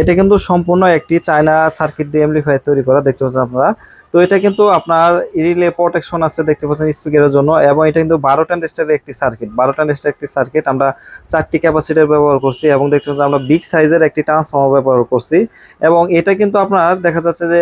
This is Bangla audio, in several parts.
এটা কিন্তু সম্পূর্ণ একটি চায়না সার্কিট দিয়ে এমপ্লিফায়ার তৈরি করা, দেখতে পাচ্ছেন আপনারা। তো এটা কিন্তু আপনার রিলে প্রোটেকশন আছে, দেখতে পাচ্ছেন স্পিকারের জন্য। এবং এটা কিন্তু বারো টেস্টের একটি সার্কিট বারো টেস্টের একটি সার্কিট আমরা চারটি ক্যাপাসিটার ব্যবহার করছি এবং দেখতে পাচ্ছেন আমরা বিগ সাইজের একটি ট্রান্সফর্মার ব্যবহার করছি। এবং এটা কিন্তু আপনার দেখা যাচ্ছে যে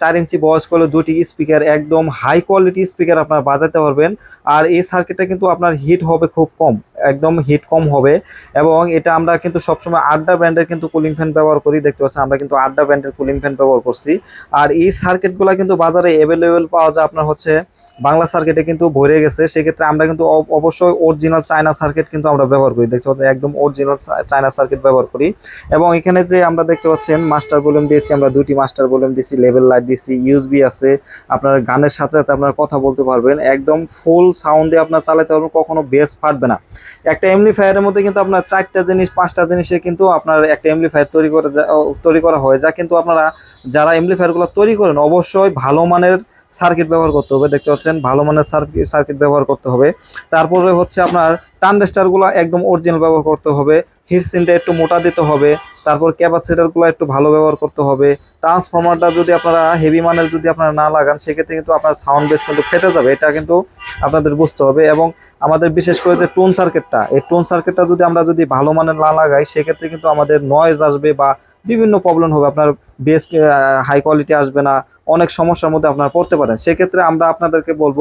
চার ইঞ্চি বয়স করলে দুটি স্পিকার একদম হাই কোয়ালিটি স্পিকার আপনার বাজাতে পারবেন। আর এই সার্কিটটা কিন্তু আপনার হিট হবে খুব কম। একদম হিট কম হবে। এবং এটা আমরা কিন্তু সবসময় আড্ডা ব্র্যান্ডের কিন্তু কুলিং ফ্যান ব্যবহার করি, দেখতে পাচ্ছেন আমরা কিন্তু আড্ডা ব্র্যান্ডের কুলিং ফ্যান ব্যবহার করছি। আর এই সার্কিটগুলো কিন্তু বাজারে অ্যাভেলেবেল পাওয়া যায় আপনার হচ্ছে বাংলা সার্কিটে কিন্তু ভরে গেছে। সেক্ষেত্রে আমরা কিন্তু অব- অবশ্যই অরিজিনাল চায়না সার্কিট কিন্তু আমরা ব্যবহার করি। দেখতে পাচ্ছেন একদম অরিজিনাল চায়না সার্কিট ব্যবহার করি। এবং এখানে যে আমরা দেখতে পাচ্ছেন মাস্টার ভলিউম দিয়েছি, আমরা দুটি মাস্টার ভলিউম দিয়েছি লেভেল লাইট দিয়েছি ইউএসবি আছে। আপনার গানের সাথে সাথে আপনার কথা বলতে পারবেন। একদম ফুল সাউন্ডে আপনার চালাতে পারবেন, কখনো বেস ফাটবে না। একটা এমপ্লিফায়ারের মধ্যে কিন্তু আপনার চারটা জিনিস, পাঁচটা জিনিসে কিন্তু আপনার একটা এমপ্লিফায়ার তৈরি করে তৈরি করা হয়। যা কিন্তু আপনারা যারা এমপ্লিফায়ারগুলো তৈরি করেন, অবশ্যই ভালো মানের সার্কিট ব্যবহার করতে হবে। দেখতে পাচ্ছেন, ভালো মানের সার্কিট সার্কিট ব্যবহার করতে হবে। তারপরে হচ্ছে আপনার টানডেস্টারগুলো একদম অরিজিনাল ব্যবহার করতে হবে। হিট সিনটা একটু মোটা দিতে হবে। তারপর ক্যাপাসিটারগুলো একটু ভালো ব্যবহার করতে হবে। ট্রান্সফর্মারটা যদি আপনারা হেভি মানের যদি আপনারা না লাগান, সেক্ষেত্রে কিন্তু আপনার সাউন্ড বেস কিন্তু ফেটে যাবে। এটা কিন্তু আপনাদের বুঝতে হবে এবং আমাদের বিশেষ করে যে টোন সার্কিটটা এই টোন সার্কিটটা যদি আমরা যদি ভালো মানের না লাগাই, সেক্ষেত্রে কিন্তু আমাদের নয়েজ আসবে বা বিভিন্ন প্রবলেম হবে। আপনার বেস হাই কোয়ালিটি আসবে না অনেক সমস্যার মধ্যে আপনারা পড়তে পারেন। সেক্ষেত্রে আমরা আপনাদেরকে বলব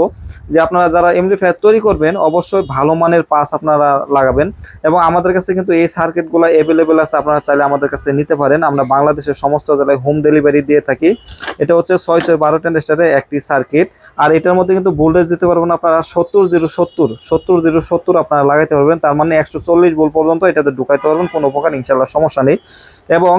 যে আপনারা যারা এমপ্লিফায়ার তৈরি করবেন, অবশ্যই ভালো মানের পাস আপনারা লাগাবেন এবং আমাদের কাছে কিন্তু এই সার্কিটগুলো অ্যাভেলেবেল আছে, আপনারা চাইলে আমাদের কাছে নিতে পারেন। আমরা বাংলাদেশের সমস্ত জেলায় হোম ডেলিভারি দিয়ে থাকি। এটা হচ্ছে ছয় ছয় বারো টেন্ডেস্টারের একটি সার্কিট আর এটার মধ্যে কিন্তু ভোল্টেজ দিতে পারবেন আপনারা সত্তর জিরো সত্তর। সত্তর জিরো সত্তর আপনারা লাগাইতে পারবেন। তার মানে একশো চল্লিশ ভোল্ট পর্যন্ত এটাতে ঢুকাইতে পারবেন। কোনো প্রকার ইনশাল্লাহ সমস্যা নেই। এবং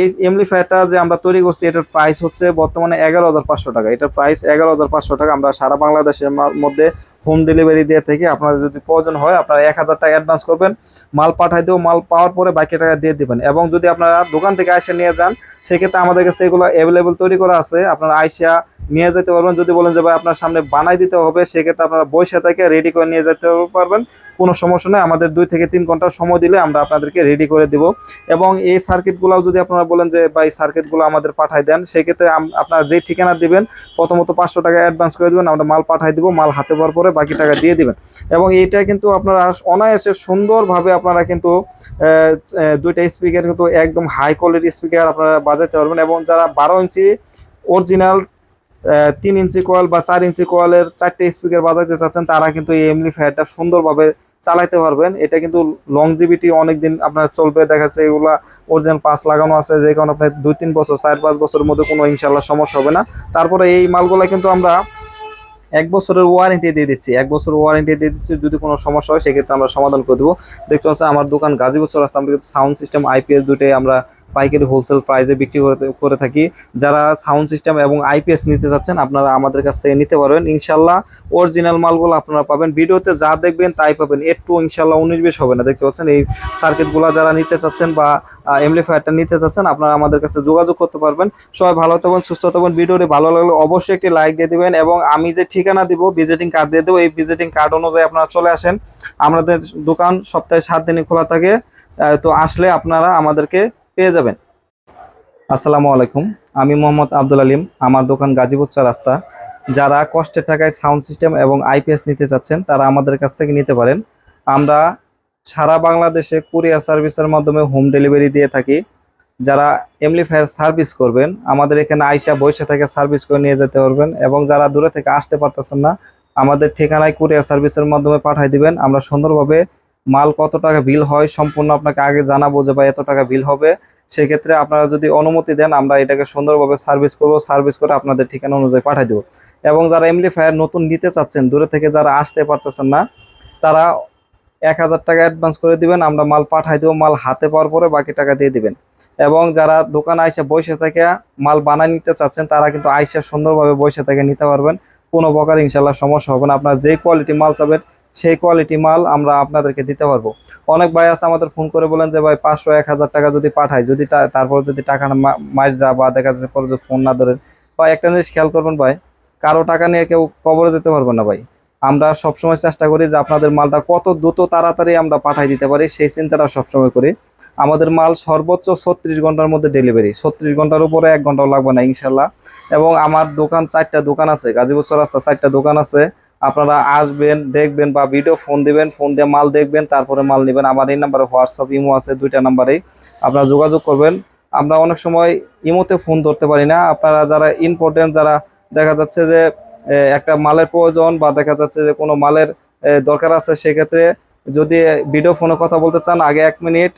এই এমপ্লিফায়ারটা যে আমরা তৈরি করছি, এটার প্রাইস হচ্ছে বর্তমানে এগারো হাজার পাঁচশো টাকা। এটার প্রাইস এগারো হাজার পাঁচশো টাকা। আমরা সারা বাংলাদেশের মধ্যে হোম ডেলিভারি দিয়ে থেকে আপনাদের যদি প্রয়োজন হয়, আপনারা এক হাজার টাকা অ্যাডভান্স করবেন। মাল পাঠাই দেবো মাল পাওয়ার পরে বাকি টাকা দিয়ে দিবেন। এবং যদি আপনারা দোকান থেকে এসে নিয়ে যান, সেক্ষেত্রে আমাদের কাছে এগুলো অ্যাভেলেবেল তৈরি করা আছে। আপনারা আইসা নিয়ে যেতে পারবেন। যদি বলেন যে, ভাই, আপনার সামনে বানাই দিতে হবে, সেক্ষেত্রে আপনারা বসে থেকে রেডি করে নিয়ে যেতে পারবেন। কোনো সমস্যা নেই। আমাদের দুই থেকে তিন ঘণ্টা সময় দিলে আমরা আপনাদেরকে রেডি করে দিব। এবং এই সার্কিটগুলোও যদি আপনারা বলেন যে, ভাই সার্কিটগুলো আমাদের পাঠাই দেন। সেক্ষেত্রে আপনারা যে ঠিকানা দিবেন, প্রথমত পাঁচশো টাকা অ্যাডভান্স করে দেবেন, আমরা মাল পাঠাই দিব, মাল হাতে পাওয়ার পরে বাকি টাকা দিয়ে দিবেন। এবং এইটা কিন্তু আপনারা অনায়াসে সুন্দরভাবে আপনারা কিন্তু দুইটা স্পিকার কিন্তু একদম হাই কোয়ালিটি স্পিকার আপনারা বাজাতে পারবেন। এবং যারা বারো ইঞ্চি অরিজিনাল তিন ইঞ্চি কোয়াল বা চার ইঞ্চি কোয়ালের চারটে স্পিকার বাজাইতে চাচ্ছেন, তারা কিন্তু এই এমনি এমপ্লিফায়ারটা সুন্দরভাবে চালাইতে পারবেন। এটা কিন্তু লংজিভিটি অনেক দিন আপনার চলবে। দেখা যাচ্ছে এগুলা অরিজিনাল পাস লাগানো আছে, যে কারণে আপনার দুই তিন বছর, চার পাঁচ বছরের মধ্যে কোনো ইনশাল্লাহ সমস্যা হবে না। তারপরে এই মালগুলা কিন্তু আমরা এক বছরের ওয়ারেন্টি দিয়ে দিচ্ছি। এক বছর ওয়ারেন্টি দিয়ে দিচ্ছি, যদি কোনো সমস্যা হয়, সেক্ষেত্রে আমরা সমাধান করে দেবো। দেখতে পাচ্ছেন, আমার দোকান গাজীপুর রাস্তা আমরা কিন্তু সাউন্ড সিস্টেম আইপিএস দুটোই আমরা পাইকারি হোলসেল প্রাইসে বিক্রি করে থাকি। যারা সাউন্ড সিস্টেম এবং আইপিএস নিতে চাচ্ছেন, আপনারা আমাদের কাছ থেকে নিতে পারবেন। ইনশাল্লাহ অরিজিনাল মালগুলো আপনারা পাবেন। ভিডিওতে যা দেখবেন তাই পাবেন। একটু ইনশাল্লাহ উনিশ বিশ হবে না, দেখতে পাচ্ছেন? এই সার্কিটগুলো যারা নিতে চাচ্ছেন বা এমপ্লিফায়ারটা নিতে চাচ্ছেন, আপনারা আমাদের কাছে যোগাযোগ করতে পারবেন। সবাই ভালো থাকবেন, সুস্থ থাকবেন। ভিডিওটি ভালো লাগলে অবশ্যই একটি লাইক দিয়ে দিবেন এবং আমি যে ঠিকানা দিব ভিজিটিং কার্ড দিয়ে দেবো, এই ভিজিটিং কার্ড অনুযায়ী আপনারা চলে আসেন। আমাদের দোকান সপ্তাহে সাত দিনই খোলা থাকে। তো আসলে আপনারা আমাদেরকে পেয়ে যাবেন। আসসালামু আলাইকুম, আমি মোহাম্মদ আব্দুল আলিম, আমার দোকান গাজীপুর চা রাস্তা যারা কষ্টের টাকায় সাউন্ড সিস্টেম এবং আইপিএস নিতে চাচ্ছেন, তারা আমাদের কাছ থেকে নিতে পারেন। আমরা সারা বাংলাদেশে কুরিয়ার সার্ভিসের মাধ্যমে হোম ডেলিভারি দিয়ে থাকি। যারা এমপ্লিফায়ার সার্ভিস করবেন, আমাদের এখানে আইসা বসে থেকে সার্ভিস করে নিয়ে যেতে পারবেন এবং যারা দূরে থেকে আসতে পারতেছেন না, আমাদের ঠিকানায় কুরিয়ার সার্ভিসের মাধ্যমে পাঠিয়ে দিবেন। আমরা সুন্দরভাবে মাল কত টাকা বিল হয় সম্পূর্ণ আপনাকে আগে জানাব যে ভাই এত টাকা বিল হবে। সেক্ষেত্রে আপনারা যদি অনুমতি দেন, আমরা এটাকে সুন্দরভাবে সার্ভিস করব সার্ভিস করে আপনাদের ঠিকানা অনুযায়ী পাঠিয়ে দেবো। এবং যারা এমপ্লিফায়ার নতুন নিতে চাচ্ছেন, দূরে থেকে যারা আসতে পারতেছেন না, তারা এক হাজার টাকা অ্যাডভান্স করে দিবেন, আমরা মাল পাঠাই দেবো, মাল হাতে পাওয়ার পরে বাকি টাকা দিয়ে দিবেন। এবং যারা দোকানে আইসে বসে থেকে মাল বানায় নিতে চাচ্ছেন, তারা কিন্তু আইসে সুন্দরভাবে বসে থেকে নিতে পারবেন। কোনো প্রকার ইনশাল্লাহ সমস্যা হবে না। আপনার যে কোয়ালিটি মাল চাবেন সেই কোয়ালিটি মাল আমরা আপনাদেরকে দিতে পারব। অনেক ভাই আছে আমাদের ফোন করে বলেন যে, ভাই, পাঁচশো, এক হাজার টাকা যদি পাঠাই, যদি তারপর যদি টাকা মার যা বা দেখা যাচ্ছে পরে যদি ফোন না ধরেন। বা একটা জিনিস খেয়াল করবেন ভাই, কারও টাকা নিয়ে কেউ কবরে যেতে পারবে না ভাই। আমরা সবসময় চেষ্টা করি যে আপনাদের মালটা কত দ্রুত তাড়াতাড়ি আমরা পাঠাই দিতে পারি, সেই চিন্তাটা সবসময় করি। আমাদের মাল সর্বোচ্চ ছত্রিশ ঘণ্টার মধ্যে ডেলিভারি ছত্রিশ ঘণ্টার উপরে এক ঘন্টাও লাগবে না ইনশাল্লাহ এবং আমার দোকান, চারটা দোকান আছে, গাজীপুর রাস্তা চারটা দোকান আছে। আপনারা আসবেন, দেখবেন বা ভিডিও ফোন দিবেন ফোন দিয়ে মাল দেখবেন, তারপরে মাল নেবেন। আমার এই নাম্বারে হোয়াটসঅ্যাপ ইমো আছে দুইটা নাম্বারেই আপনারা যোগাযোগ করবেন। আমরা অনেক সময় ইমোতে ফোন ধরতে পারি না। আপনারা যারা ইম্পর্টেন্ট যারা দেখা যাচ্ছে যে একটা মালের প্রয়োজন বা দেখা যাচ্ছে যে কোনো মালের দরকার আছে, সেক্ষেত্রে যদি ভিডিও ফোনে কথা বলতে চান, আগে এক মিনিট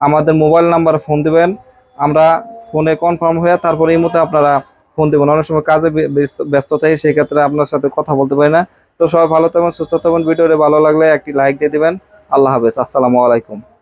আমাদের মোবাইল নাম্বারে ফোন দিবেন। আমরা ফোনে কনফার্ম হয়ে তারপরে এই মতো আপনারা ফোন দেবেন। অনেক সময় কাজে ব্যস্ত- থাকি, সেই ক্ষেত্রে আপনার সাথে কথা বলতে পারি না। তো সবাই ভালো থাকবেন, সুস্থ থাকবেন। ভিডিওটি ভালো লাগলে একটি লাইক দিয়ে দেবেন। আল্লাহ হাফেজ। আসসালামু আলাইকুম।